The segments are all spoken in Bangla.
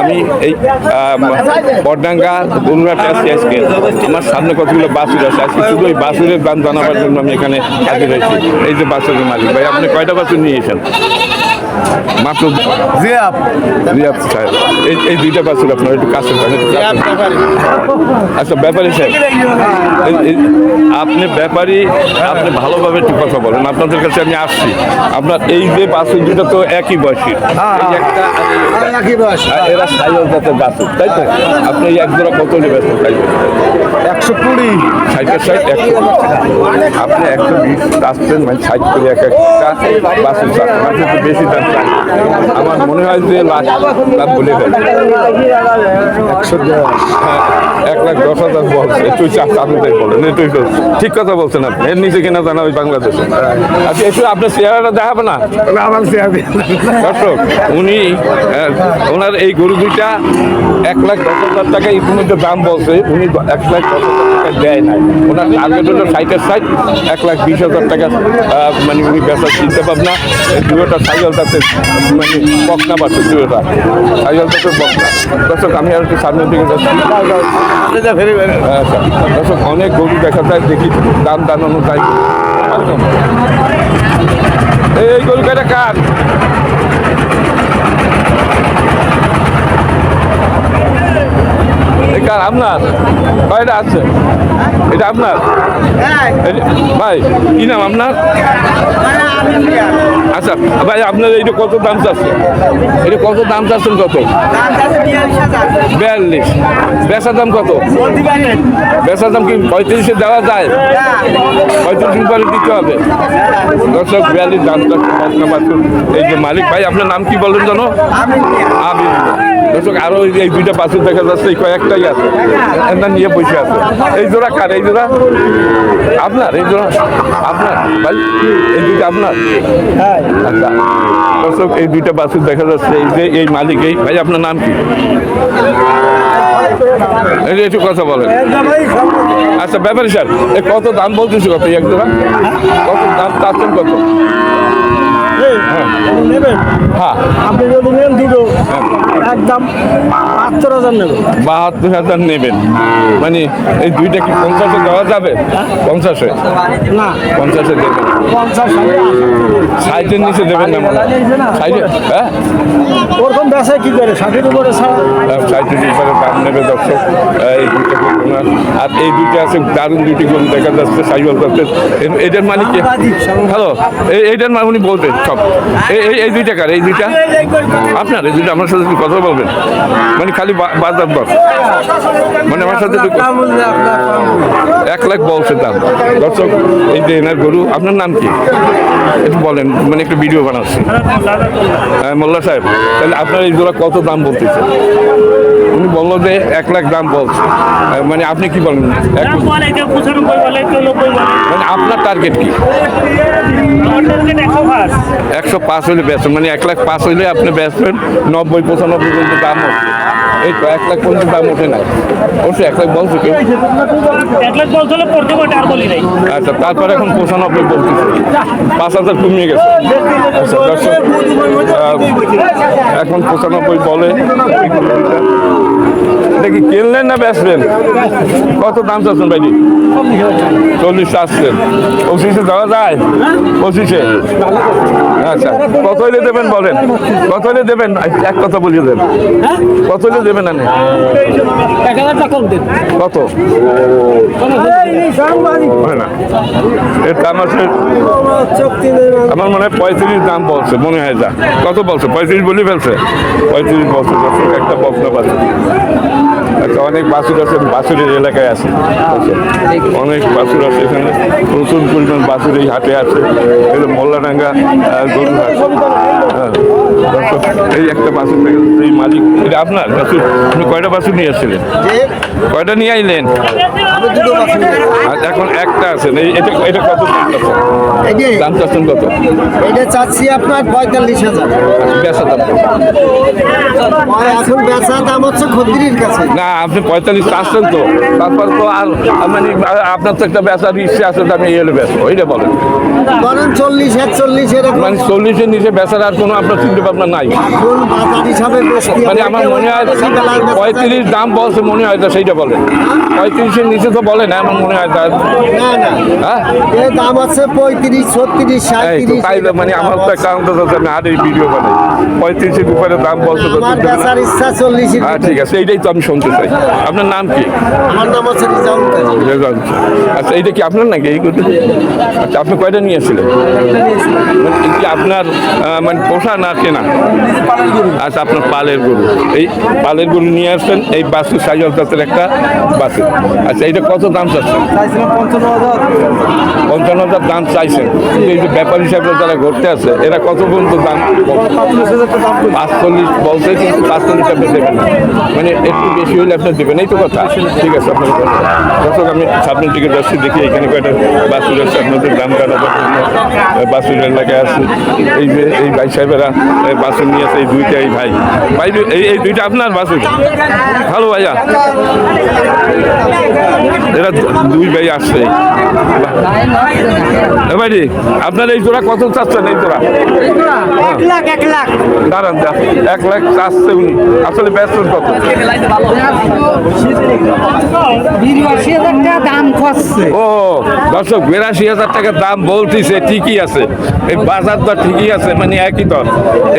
আমি এই বডডাঙ্গা বনুরাটে আছি আজকে আমার সামনে কতগুলো বাসুর আছে। আজকে শুধু ওই বাসুরের দাম জানাবার জন্য আমি এখানে হাজির হয়েছি। এই যে বাসুরের মালিক। ভাই, আপনি কয়টা বাসুর নিয়েছেন মাত্র জিয়াপ রিয়াব সাহেব এই এই দুইটা বাসুর আপনার একটু কাছে। আচ্ছা ব্যাপারী এই- আপনি ব্যাপারী আপনি ভালোভাবে একটু কথা বলেন। আপনাদের কাছে আমি আসছি। আপনার এই যে বাসুর দুটো তো একই বয়সী। একই বয়স। আর এরা সাইজ জাতের বাছুর তাই তো? আপনি এক জোড়া কত নেবেন? একশো কুড়ি। ষাটের সাইড একশো আপনি একশো বিশ আসছেন মানে ষাট করে এক একটা চাচ্ছেন আপনি বেশি দাম আমার মনে হয় যে লাখ বলে দেন একশো হ্যাঁ, এক লাখ দশ হাজার বলছে। তুই তাই বলেন তুই ঠিক কথা বলছেন আপনি। এর নিচে কেনা জানা ওই বাংলাদেশে। আচ্ছা একটু আপনার চেহারাটা দেখাবে না? আমার চেয়ার দর্শক উনি আহ, ওনার এই গরু দুইটা এক লাখ দশ হাজার টাকা ইতিমধ্যে দাম বলছে। উনি এক লাখ দশ হাজার টাকা দেয় নাই। ওনার টার্গেট হলো সাইটের সাইট এক লাখ বিশ হাজার টাকা মানে উনি বেচার চিনতে পাবনা দুটোটা সাইকেল তাতে মানে বকনা পাচ্ছে দুটোটা সাইকেল তাতে বকনা দর্শক, আমি আর একটু সামনের দিকে যাচ্ছি। আচ্ছা দর্শক, অনেক গরু দেখা যায়, দেখি দাম দান অনুযায়ী। এই গরু কয়টা কার কার আপনার? কয়টা আছে? এটা আপনার? ভাই কি নাম আপনার? আচ্ছা ভাই আপনার এইটা কত দাম চাচ্ছে এটা কত দাম চাচ্ছেন কত? বিয়াল্লিশ। বেচার দাম কত? বেচার দাম কি পঁয়ত্রিশে দেওয়া যায়? পঁয়ত্রিশ পরে দিতে হবে। দর্শক বিয়াল্লিশ দাম চাচ্ছে এই যে মালিক ভাই আপনার নাম কি বলেন জানো আমি দর্শক, আরও এই দুইটা পাশে দেখা যাচ্ছে, এই কয়েকটাই আছে। এনার নিয়ে বসে আছে। এই জোড়া কার? এই জোড়া? আপনার, এই জোড়া? আপনার? ভাই, এই দুইটা আপনার? আচ্ছা। দর্শক, এই দুইটা বাসুর দেখা যাচ্ছে, এই যে এই মালিক, এই ভাই, আপনার নাম কি? একটু কথা বলেন। আচ্ছা ব্যাপারী স্যার কত দাম বলতেছি কত এক জোড়া? কত দাম চাচ্ছেন কত? নেবেন? হ্যাঁ। আপনি যদি নেন দুটো একদম বাহাত্তর হাজার নেবেন। বাহাত্তর হাজার নেবেন। মানে এই দুইটা কি পঞ্চাশে দেওয়া যাবে? পঞ্চাশে? না। পঞ্চাশে দেবেন। পঞ্চাশ ষাটের নিচে দেবেন না ষাটে? হ্যাঁ। ওরকম বেসায় কি করে? ষাটের উপরে ছাড়া। ষাটের হিসাবে দাম নেবে দর্শক। এই দুইটা আর এই দুইটা আছে দারুণ গরু দেখা যাচ্ছে সাইকেল এটার মালিক কে? হ্যালো এই এইটার মানে উনি বলবেন সব। এই দুইটা কার? এই দুইটা? আপনার, এই দুইটা আমার সাথে একটু কথা বলবেন। মানে খালি বাজার দর মানে আমার সাথে এক লাখ বলছে দাম। দর্শক, এই যে এনার গরু, আপনার নাম কি? একটু বলেন মানে একটু ভিডিও বানাচ্ছি। হ্যাঁ মোল্লা সাহেব, তাহলে আপনার এই কত দাম বলতেছে? উনি বলল যে এক লাখ দাম বলছে। মানে আপনি কি বলেন? মানে আপনার টার্গেট কি? একশো পাঁচ। হলে বেচবেন মানে এক লাখ পাঁচ হলে আপনি বেচবেন নব্বই পঁচানব্বই পর্যন্ত দাম এই তো এক লাখ পর্যন্ত দাম ওঠে নাই। অবশ্যই এক লাখ বলছে কেউ এক লাখ পড়তে পারতে আর বলি নাই। আচ্ছা তারপর এখন পঁচানব্বই বলতেছে পাঁচ হাজার কমিয়ে গেছে। আচ্ছা দর্শক এখন পঁচানব্বই বলে। এটা কি কিনলেন না বেচবেন কত দাম চাচ্ছেন ভাই চল্লিশ আসছেন পঁচিশে দেওয়া যায়? পঁচিশে? আচ্ছা কত দেবেন বলেন? কত দেবেন? এক কথা বলিয়ে দেন। কত হলে দেবেন দেন কত? আমার মনে হয় পঁয়ত্রিশ দাম বলছে, মনে হয় যা। কত বলছে? পঁয়ত্রিশ বলি ফেলছে। পঁয়ত্রিশ দর্শক একটা বাছুর একটা অনেক বাছুর আছে বাছুরের এলাকায় আছে। অনেক বাসুর আছে এখানে। প্রচুর পরিমাণ বাসুর এই হাটে আছে। মোল্লাডাঙ্গা গরু হাট হ্যাঁ, এই একটা থেকে এই মালিক। এটা আপনার বাছুর? আপনি কয়টা বাছুর নিয়ে এসেছিলেন? কয়টা নিয়ে আইলেন? আর এখন একটা আছে এই এটা এটা কত দাম চাচ্ছেন? কত? এটা চাচ্ছি আপনার পঁয়তাল্লিশ হাজার। বেচা দাম? এখন বেচা দাম হচ্ছে খদ্দির কাছে। না আপনি পঁয়তাল্লিশ চাচ্ছেন তো। তারপর তো আর মানে আপনার তো একটা বেচার ইচ্ছে আছে আমি এই হলে বেচবো ওইটা বলেন। ধরেন চল্লিশ একচল্লিশ এরকম। মানে চল্লিশের নিচে বেচার আর কোনো আপনার চিনতে আপনার নাই। মানে আমার মনে হয় পঁয়ত্রিশ দাম বলছে মনে হয় তো সেইটা বলেন পঁয়ত্রিশের নিচে তো বলে না আমার মনে হয় হ্যাঁ? দাম আছে পঁয়ত্রিশ ছত্রিশ তাই মানে আমার তো অ্যাকাউন্ট আছে আমি আর এই ভিডিও বানাই। পঁয়ত্রিশের উপরে দাম বলছে হ্যাঁ ঠিক আছে এইটাই তো আমি শুনতে চাই। আপনার নাম কি? আমার নাম আচ্ছা এইটা কি আপনার নাকি এই? আচ্ছা আপনি কয়টা নিয়েছিলেন? মানে কি আপনার মানে পোষা না কেনা? আচ্ছা আপনার পালের গরু। এই পালের গরু নিয়ে আসছেন এই বাসু সাইজল জাতের একটা বাসু। আচ্ছা এইটা কত দাম চাচ্ছেন? পঞ্চান্ন হাজার। দাম চাইছেন। এই যে ব্যাপার হিসাবে যারা ঘুরতে আছে এরা কত পর্যন্ত দাম পাঁচচল্লিশ বলছে কিন্তু পাঁচচল্লিশ আপনি দেবেন না। মানে একটু বেশি হলে আপনি দেবেন এই তো কথা। ঠিক আছে আপনার কথা। দর্শক আমি সামনের দিকে যাচ্ছি দেখি এখানে কয়টা বাসুর আছে আপনাদের দাম জানাবার জন্য বাসুর এলাকায় আছে এই যে এই ভাই সাহেবেরা এই বাসুর নিয়ে আছে এই দুইটা এই ভাই। ভাই এই এই দুইটা আপনার বাসুর? ভালো ভাইয়া। এরা দুই ভাই আসছে। ভাই আপনার এই জোড়া কত চাচ্ছেন এই জোড়া? দাঁড়ান। এক লাখ চাচ্ছে উনি। আসলে ব্যস্ত কত? ও দর্শক বিরাশি হাজার টাকা দাম বলতিছে ঠিকই আছে। এই বাজার দর ঠিকই আছে মানে একই দর।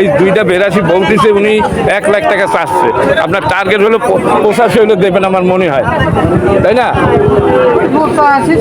এই দুইটা বিরাশি বলতেছে উনি এক লাখ টাকা চাচ্ছে। আপনার টার্গেট হলো পঁচাশি হলে দেবেন আমার মনে হয়। তাই না? পঁচাশি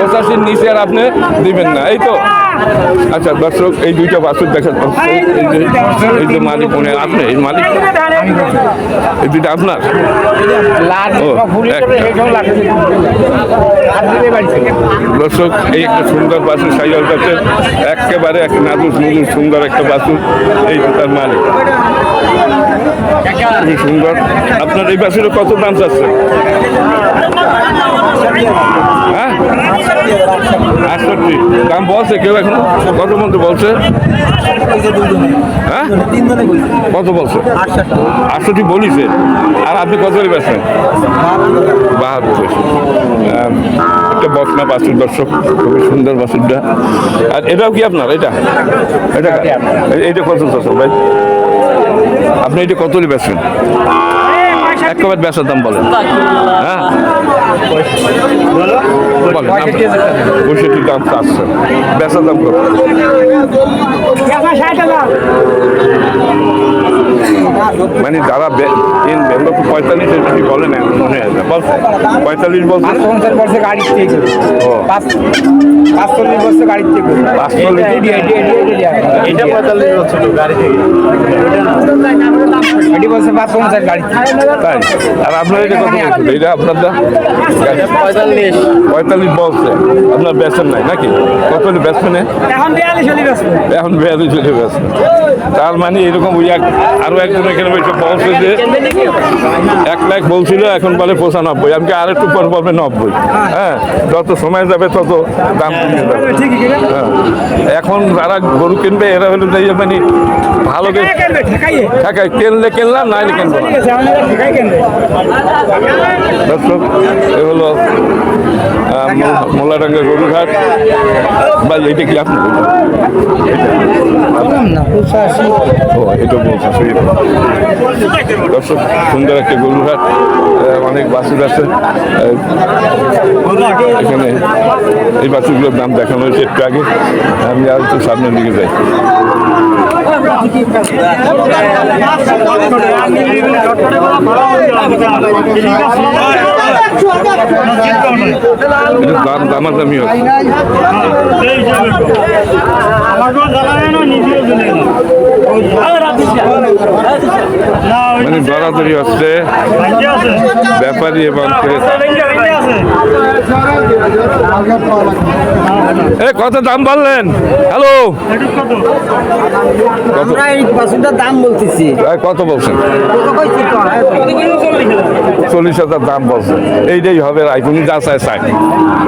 পঁচাশির নিচে আর আপনি দিবেন না। এই তো। আচ্ছা দর্শক এই দুইটা বাছুর দেখা যাচ্ছে এই যে মালিক মনে আপনি এই মালিক? এই দুইটা আপনার? দর্শক এই একটা সুন্দর বাছুর সাইকেল কাছে একেবারে এক নাদুস নুদুস সুন্দর একটা বাছুর। এই যে তার মালিক। সুন্দর। আপনার এই বাছুরের কত দাম চাচ্ছে হ্যাঁ? আটষট্টি। দাম বলছে কেউ এখন? কত মতো বলছে? হ্যাঁ? কত বলছে? আটষট্টি বলিছে। আর আপনি কত বেছেন বাহাত্তর। একটা বসনা বাসুর দর্শক খুবই সুন্দর বাসুরটা আর এটাও কি আপনার? এটা? এটা এই- এইটা কত চাচ্ছেন ভাই। আপনি এটা কত বেচবেন একেবারে বেচার দাম বলেন। হ্যাঁ? পঁয়ষট্টি দাম চাচ্ছে বেচার দাম কত? মানে যারা কিনবেন তো পঁয়তাল্লিশ যদি বলেন এখন মনে হয় না। বলছে পঁয়তাল্লিশ বলছে? পঞ্চাশ ও। পাঁচ পাঁচচল্লিশ বছর গাড়ির থেকে পাঁচচল্লিশ? এটা পঁয়তাল্লিশ বছর গাড়ি থেকে এটি বলছে পাঁচ পঞ্চাশ গাড়ি তাই? আর আপনার এটা কত বলছিল এটা আপনার পঁয়তাল্লিশ। পঁয়তাল্লিশ বলছে। আপনার বেচেন নাই নাকি? কত হলে বেচবেন এখন বিয়াল্লিশ হলে তার মানে এরকম ওই এক আরও একজন এখানে বসে বলছে যে এক লাখ বলছিল এখন বলে পঁচানব্বই। আমাকে আর একটু পর বলবে নব্বই? হ্যাঁ যত সময় যাবে তত দাম কমে যাবে হ্যাঁ এখন যারা গরু কিনবে এরা হলো যে মানে ভালো করে ঠেকায় কিনলে কিনলাম নাইলে কিনবো দর্শক এ হলো আহ, মোল- গরুঘাট। বা এইটা কি আপনি? ও এটা বলছে দর্শক, সুন্দর একটা গরুঘাট অনেক বাছুর আছে এখানে এই বাছুরগুলোর দাম দেখানো হয়েছে একটু আগে। আমি আর একটু সামনের দিকে যাই। দাম ওই মানে দরাদরি হচ্ছে। ব্যাপারী এবং ক্রেতা এ কত দাম বললেন? হ্যালো? কত? আমরা এই বাসুটার দাম বলতেছি। কত বলছেন? চল্লিশ হাজার দাম বলছেন। এইটাই হবে রাই উনি যা চায় চাই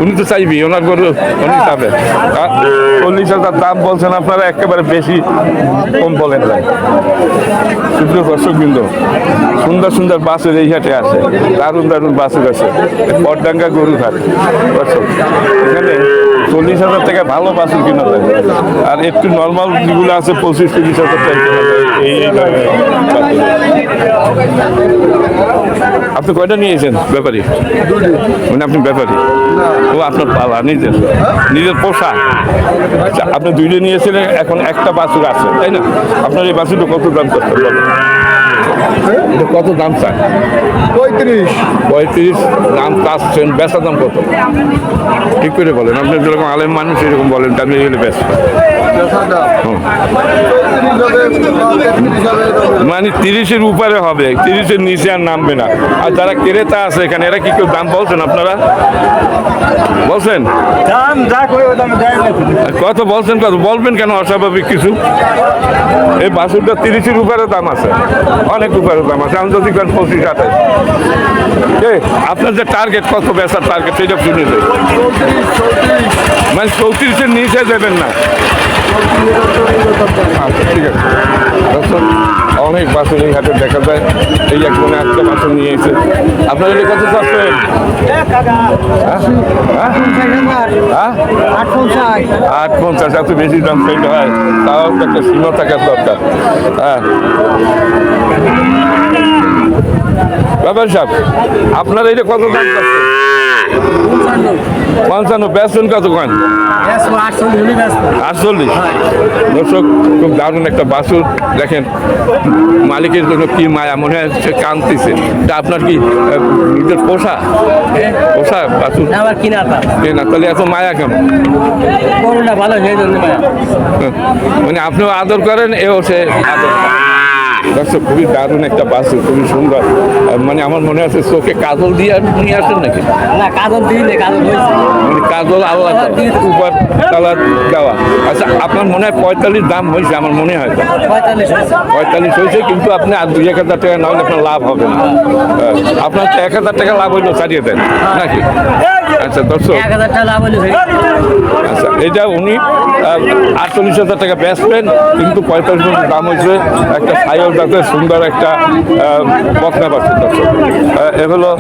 উনি তো চাইবি ওনার গরু উনি চাবে চল্লিশ হাজার দাম বলছেন আপনারা একেবারে বেশি কম বলেন ভাই শুদ্ধ দর্শক বিন্দু সুন্দর সুন্দর বাসের এই হাটে আছে দারুণ দারুণ বাসের আছে। বটডাঙ্গা গরু ঘাট এখানে চল্লিশ হাজার টাকা ভালো বাছুর কিনা যায়। আর একটু নর্মাল যেগুলো আছে, পঁচিশ, তিরিশ হাজার টাকা এই আপনি কয়টা নিয়েছেন? ব্যাপারী? মানে আপনি ব্যাপারী? ও আপনার পালা, নিজের। নিজের পোষা। আচ্ছা আপনি দুইটা নিয়েছিলেন, এখন একটা বাছুর আছে, তাই না? আপনার এই বাছুরটা কত দাম করতে এটা কত দাম চান? পঁয়ত্রিশ। পঁয়ত্রিশ দাম চাচ্ছেন বেচা দাম কত? ঠিক করে বলেন? আপনি যেরকম আলেম মানুষ এরকম বলেন আমি এগুলো বেশ মানে তিরিশের উপরে হবে তিরিশের নিচে আর নামবে না। আর যারা ক্রেতা আছে এখানে এরা কি কেউ দাম বলছেন আপনারা? বলছেন? কত বলছেন কত? বলবেন কেন? অস্বাভাবিক কিছু। এই বাসুরটা তিরিশের উপরে দাম আছে। অনেক উপরে দাম আছে আমি যদি কেন পঁচিশ আঠাশ। এ আপনার যে টার্গেট কত বেচার টার্গেট সেটা শুনে দেয় মানে চৌত্রিশের নিচে দেবেন না। আচ্ছা ঠিক আছে। দর্শক, অনেক বাসন এই হাটে দেখা যায়। এই একজনে একটা বাসন নিয়ে এসে। আপনার এটা কত চাচ্ছেন? আট পঞ্চাশ, এত বেশি দাম পেতে হয়। তাও একটা সীমা থাকার দরকার। হ্যাঁ। ব্যাপার সাহেব, আপনার এইটা কত দাম চাচ্ছে পঞ্চান্ন। বেসন কত কন আটচল্লিশ দর্শক খুব দারুণ একটা বাসুর। দেখেন মালিকের জন্য কি মায়া মনে হয় সে কাঁদতেছে। তা আপনার কি নিজের পোষা? পোষা বাসুর? কিনা তাহলে এত মায়া কেমন ভালো মানে আপনিও আদর করেন এও সে আদর দর্শক খুবই দারুণ একটা বাস খুবই সুন্দর। মানে আমার মনে আছে চোখে কাজল দিয়ে নিয়ে আসেন নাকি? না কাজল দিলে কাজল মানে কাজল আল্লাহ উপর তালা দেওয়া। আচ্ছা আপনার মনে হয় পঁয়তাল্লিশ দাম হয়েছে আমার মনে হয়। পঁয়তাল্লিশ হয়েছে। পঁয়তাল্লিশ হয়েছে কিন্তু আপনি আর দুই এক হাজার টাকা না হলে আপনার লাভ হবে না। আপনার তো এক হাজার টাকা লাভ হইল ছাড়িয়ে দেন নাকি? আচ্ছা দর্শক। আচ্ছা এটা উনি আটচল্লিশ হাজার টাকা বেচবেন কিন্তু পঁয়তাল্লিশ দাম হয়েছে একটা জাতের সুন্দর একটা বকনা বাচ্চা দর্শক এ হলো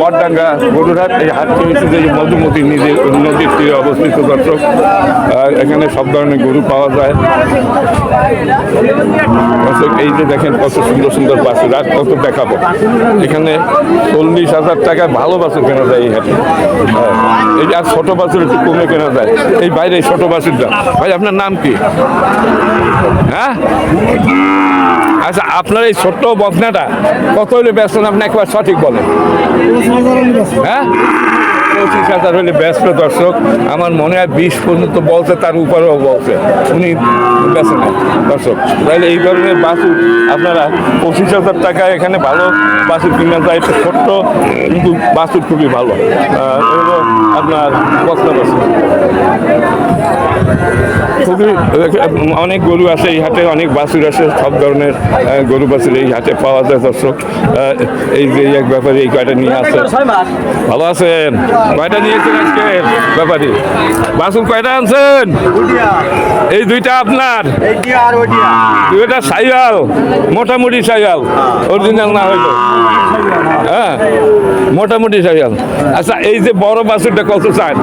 বটডাঙ্গা গরুরহাট, এই হাটটি হচ্ছে যে মধুমতি নিজের নদীর তীরে অবস্থিত দর্শক এখানে সব ধরনের গরু পাওয়া যায়। এই যে দেখেন কত সুন্দর সুন্দর বাছুর আর কত দেখাবো। এখানে চল্লিশ হাজার টাকায় ভালো বাছুর কেনা যায় এই হাটে। এই আর ছোট বাছুর একটু কমে কেনা যায়। এই বাইরে ছোট বাছুরটা ভাই, আপনার নাম কি? হ্যাঁ? আচ্ছা আপনার এই ছোট্ট বকনাটা কত হলে ব্যস্ত আপনি একবার সঠিক বলেন। হ্যাঁ? পঁচিশ হাজার হলে ব্যস্ত দর্শক। আমার মনে হয় বিশ পর্যন্ত বলছে, তার উপরেও বলছে। উনি নেন। দর্শক, তাহলে এই ধরনের বাসুর আপনারা পঁচিশ হাজার টাকায় এখানে ভালো বাসুর কিনা যায় ছোট্ট, কিন্তু বাসুর খুবই ভালো। আপনার বস্তা বাসুর খুবই, অনেক গরু আছে এই হাটে, অনেক বাছুর আছে, সব ধরনের গরু বাছুর এই হাটে পাওয়া যায় দর্শক। এই যে এক ব্যাপারে এই কয়টা নিয়ে আসে ভালো আছেন? কয়টা নিয়েছেন আজকে? ব্যাপারে। বাসন কয়টা আনছেন? এই দুইটা আপনার? দুইটা সাইয়াল মোটামুটি সাইয়াল। অরিজিনাল না হইল হ্যাঁ মোটামুটি সাইয়াল। আচ্ছা এই যে বড় বাছুরটা কত চান?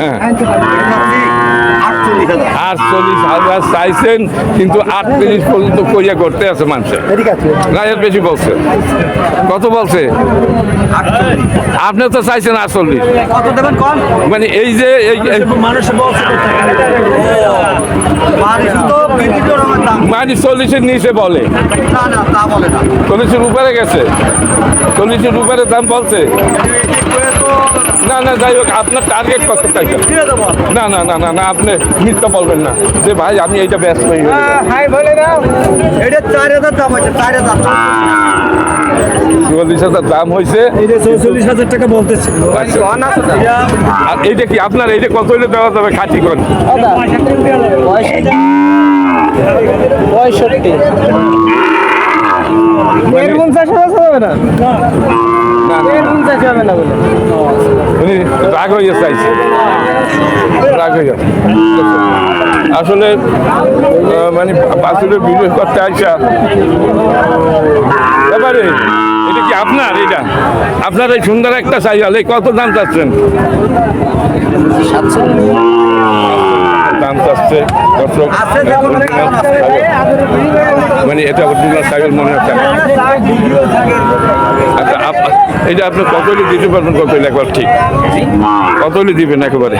হ্যাঁ। আটচল্লিশ হাজার চাইছেন কিন্তু আটত্রিশ পর্যন্ত করিয়া করতে আছে মানুষের না এর বেশি বলছে। কত বলছে? আপনি তো চাইছেন আটচল্লিশ। মানে এই যে এই এই- মানুষ মানে চল্লিশের নিচে বলে। না না তা বলে না। চল্লিশের উপরে গেছে। চল্লিশের উপরে দাম বলছে। না না যাই হোক আপনার টার্গেট কত দেবো। না না না না না আপনি মিথ্যা বলবেন না। যে ভাই আমি এইটা ব্যস্ত হয়ে হাই বলে না এটা চার হাজার দাম আছে চার হাজার চল্লিশ হাজার দাম হয়েছে। এটা হাজার টাকা বলতেছে। আচ্ছা। আর এইটা কি আপনার এইটা কত হইলে দেওয়া যাবে? খাঁটি কোন। পঁয়ষট্টি পঞ্চাশ হাজার হবে না? না, না, হবে না বলে। উনি রাগ হয়ে চাইছে রাগ হয়ে আসলে মানে বাসুরের বিরোধ করতে আইসা ব্যাপারে এটা কি আপনার এটা? আপনার এই সুন্দর একটা সাইকেল এই কত দাম চাচ্ছেন? দাম চাচ্ছে। দর্শক মানে এটা অরিজিনাল সাইকেল মনে হচ্ছে। আচ্ছা এটা আপনি কত হলে দিতে পারবেন কত হলে? একবার ঠিক। কতলি দিবেন একেবারে?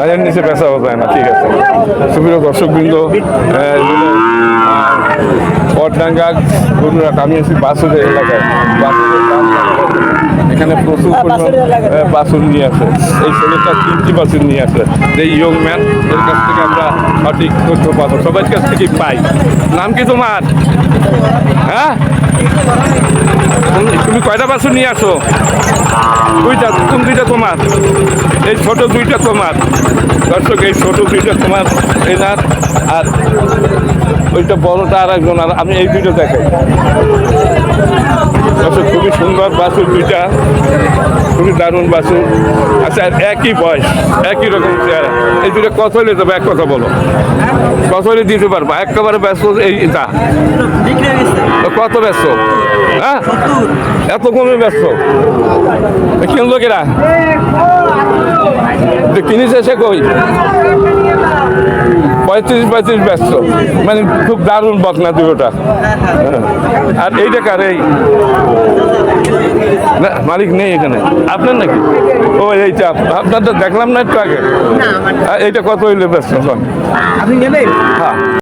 হাজার নিচে পেশা যায় না ঠিক আছে। সুপ্রিয় দর্শক বৃন্দ পটডাঙ্গা গরুরা আমি আছি বাসুদের এলাকায়। বাসুদের? এখানে প্রচুর পরিমাণ আহ, বাছুর নিয়ে আসে। এই ছেলেটা তিনটি বাছুর নিয়ে আসে। এই ইয়ং ম্যান এর কাছ থেকে আমরা সঠিক তথ্য পাবো। সবার কাছ থেকেই পাই। নাম কি তোমার? হ্যাঁ? তুমি- তুমি কয়টা বাছুর নিয়ে আসো? দুইটা কোন দুইটা তোমার? এই ছোট দুইটা তোমার। দর্শক এই ছোট দুইটা তোমার এনার আর ওইটা বড়টা আর একজন আর আমি এই দুইটা দেখাই দর্শক খুবই সুন্দর বাছুর দুইটা, খুবই দারুণ বাছুর আচ্ছা একই বয়স, একই রকম চেহারা। এই দুটো কত হলে দেবো এক কথা বলো। কত হলে দিতে পারব। একেবারে ব্যস্ত, এই তো কত ব্যস্ত? হ্যাঁ? এত কমে ব্যস্ত? কিনলো তো কিনেছে সে কই? পঁয়ত্রিশ পঁয়ত্রিশ ব্যস্ত। মানে খুব দারুণ বকনা দুটোটা। হ্যাঁ। আর এইটা কার এই? না মালিক নেই এখানে। আপনার নাকি? ও এইটা। আপনার তো দেখলাম না একটু আগে। এইটা কত হইলে ব্যস্ত হ্যাঁ।